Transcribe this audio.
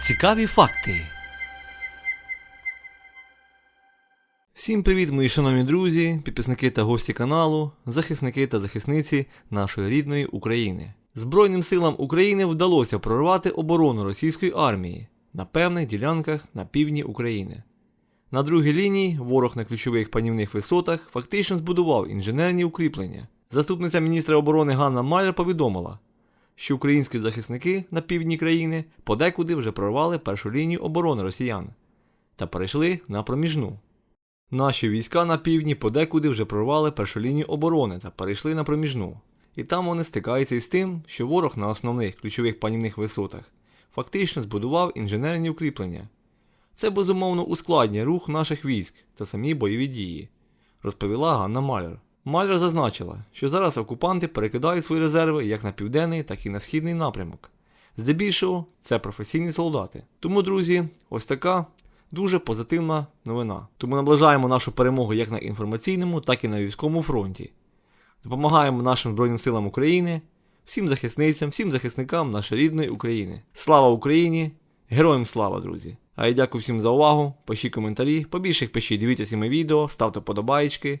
Цікаві факти. Всім привіт, мої шановні друзі, підписники та гості каналу, захисники та захисниці нашої рідної України. Збройним силам України вдалося прорвати оборону російської армії на певних ділянках на півдні України. На другій лінії ворог на ключових панівних висотах фактично збудував інженерні укріплення. Заступниця міністра оборони Ганна Маляр повідомила, що українські захисники на півдні країни подекуди вже прорвали першу лінію оборони росіян та перейшли на проміжну. Наші війська на півдні подекуди вже прорвали першу лінію оборони та перейшли на проміжну. І там вони стикаються із тим, що ворог на основних ключових панівних висотах фактично збудував інженерні укріплення. Це безумовно ускладнює рух наших військ та самі бойові дії, розповіла Ганна Маляр. Маляр зазначила, що зараз окупанти перекидають свої резерви як на південний, так і на східний напрямок. Здебільшого це професійні солдати. Тому, друзі, ось така дуже позитивна новина. Тому наближаємо нашу перемогу як на інформаційному, так і на військовому фронті. Допомагаємо нашим Збройним силам України, всім захисницям, всім захисникам нашої рідної України. Слава Україні! Героям слава, друзі! А я дякую всім за увагу. Пишіть коментарі, побільше їх пишіть, дивіться всі мої відео, ставте подобаєчки.